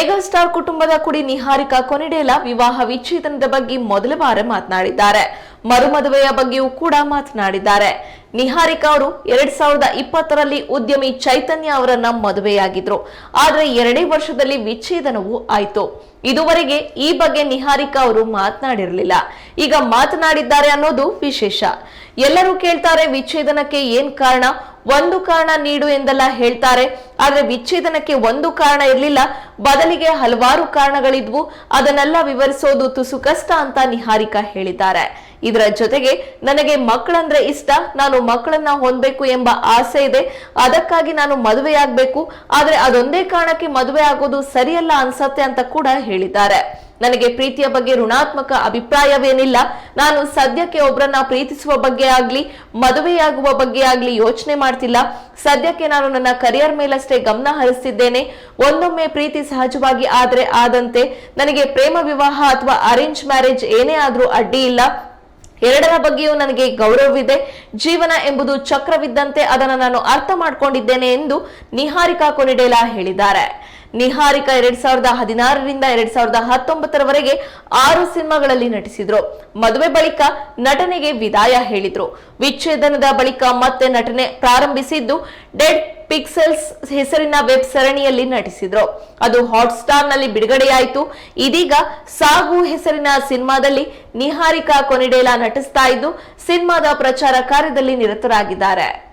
Megastar ಕುಟುಂಬದ ಕುಡಿ ನಿಹಾರಿಕಾ ಕೊನೆಡೇಲಾ ವಿವಾಹ ವಿಚ್ಛೇದನದ ಬಗ್ಗೆ ಮೊದಲ ಬಾರ ಮಾತನಾಡಿದ್ದಾರೆ. ಮರುಮದುವೆಯ ಬಗ್ಗೆಯೂ ಕೂಡ ಮಾತನಾಡಿದ್ದಾರೆ. ನಿಹಾರಿಕಾ ಅವರು ಎರಡ್ ಸಾವಿರದ ಇಪ್ಪತ್ತರಲ್ಲಿ ಉದ್ಯಮಿ ಚೈತನ್ಯ ಅವರನ್ನ ಮದುವೆಯಾಗಿದ್ರು. ಆದ್ರೆ ಎರಡೇ ವರ್ಷದಲ್ಲಿ ವಿಚ್ಛೇದನವೂ ಆಯ್ತು. ಇದುವರೆಗೆ ಈ ಬಗ್ಗೆ ನಿಹಾರಿಕಾ ಅವರು ಮಾತನಾಡಿರಲಿಲ್ಲ. ಈಗ ಮಾತನಾಡಿದ್ದಾರೆ ಅನ್ನೋದು ವಿಶೇಷ. ಎಲ್ಲರೂ ಕೇಳ್ತಾರೆ ವಿಚ್ಛೇದನಕ್ಕೆ ಏನ್ ಕಾರಣ? ಒಂದು ಕಾರಣ ನೀಡು ಎಂದೆಲ್ಲ ಹೇಳ್ತಾರೆ. ಆದ್ರೆ ವಿಚ್ಛೇದನಕ್ಕೆ ಒಂದು ಕಾರಣ ಇರಲಿಲ್ಲ. ಬದಲಿಗೆ ಹಲವಾರು ಕಾರಣಗಳಿದ್ವು. ಅದನ್ನೆಲ್ಲ ವಿವರಿಸೋದು ತುಸು ಕಷ್ಟ ಅಂತ ನಿಹಾರಿಕಾ ಹೇಳಿದ್ದಾರೆ. ಇದರ ಜೊತೆಗೆ ನನಗೆ ಮಕ್ಕಳಂದ್ರೆ ಇಷ್ಟ, ನಾನು ಮಕ್ಕಳನ್ನ ಹೊಂದಬೇಕು ಎಂಬ ಆಸೆ ಇದೆ. ಅದಕ್ಕಾಗಿ ನಾನು ಮದುವೆಯಾಗಬೇಕು. ಆದ್ರೆ ಅದೊಂದೇ ಕಾರಣಕ್ಕೆ ಮದುವೆ ಆಗೋದು ಸರಿಯಲ್ಲ ಅನ್ಸತ್ತೆ ಅಂತ ಕೂಡ ಹೇಳಿದ್ದಾರೆ. ನನಗೆ ಪ್ರೀತಿಯ ಬಗ್ಗೆ ಋಣಾತ್ಮಕ ಅಭಿಪ್ರಾಯವೇನಿಲ್ಲ. ನಾನು ಸದ್ಯಕ್ಕೆ ಒಬ್ಬರನ್ನ ಪ್ರೀತಿಸುವ ಬಗ್ಗೆ ಆಗ್ಲಿ, ಮದುವೆಯಾಗುವ ಬಗ್ಗೆ ಆಗ್ಲಿ ಯೋಚನೆ ಮಾಡ್ತಿಲ್ಲ. ಸದ್ಯಕ್ಕೆ ನಾನು ನನ್ನ ಕರಿಯರ್ ಮೇಲಷ್ಟೇ ಗಮನ ಹರಿಸ್ತಿದ್ದೇನೆ. ಒಂದೊಮ್ಮೆ ಪ್ರೀತಿ ಸಹಜವಾಗಿ ಆದ್ರೆ ಆದಂತೆ. ನನಗೆ ಪ್ರೇಮ ವಿವಾಹ ಅಥವಾ ಅರೇಂಜ್ ಮ್ಯಾರೇಜ್ ಏನೇ ಆದ್ರೂ ಅಡ್ಡಿ ಇಲ್ಲ. ಎರಡರ ಬಗ್ಗೆಯೂ ನನಗೆ ಗೌರವವಿದೆ. ಜೀವನ ಎಂಬುದು ಚಕ್ರವಿದ್ದಂತೆ ಅದನ್ನು ನಾನು ಅರ್ಥ ಮಾಡಿಕೊಂಡಿದ್ದೇನೆ ಎಂದು ನಿಹಾರಿಕಾ ಕೊನಿಡೇಲಾ ಹೇಳಿದ್ದಾರೆ. ನಿಹಾರಿಕಾ ಎರಡ್ ಸಾವಿರದ ಹದಿನಾರರಿಂದ ಎರಡ್ ಸಾವಿರದ ಹತ್ತೊಂಬತ್ತರವರೆಗೆ ಆರು ಸಿನಿಮಾಗಳಲ್ಲಿ ನಟಿಸಿದ್ರು. ಮದುವೆ ಬಳಿಕ ನಟನೆಗೆ ವಿದಾಯ ಹೇಳಿದ್ರು. ವಿಚ್ಛೇದನದ ಬಳಿಕ ಮತ್ತೆ ನಟನೆ ಪ್ರಾರಂಭಿಸಿದ್ದು. ಡೆಡ್ ಪಿಕ್ಸೆಲ್ಸ್ ಹೆಸರಿನ ವೆಬ್ ಸರಣಿಯಲ್ಲಿ ನಟಿಸಿದ್ರು. ಅದು ಹಾಟ್ಸ್ಟಾರ್ನಲ್ಲಿ ಬಿಡುಗಡೆಯಾಯಿತು. ಇದೀಗ ಸಾಗು ಹೆಸರಿನ ಸಿನಿಮಾದಲ್ಲಿ ನಿಹಾರಿಕಾ ಕೊನಿಡೇಲಾ ನಟಿಸ್ತಾ ಇದ್ದು, ಸಿನಿಮಾದ ಪ್ರಚಾರ ಕಾರ್ಯದಲ್ಲಿ ನಿರತರಾಗಿದ್ದಾರೆ.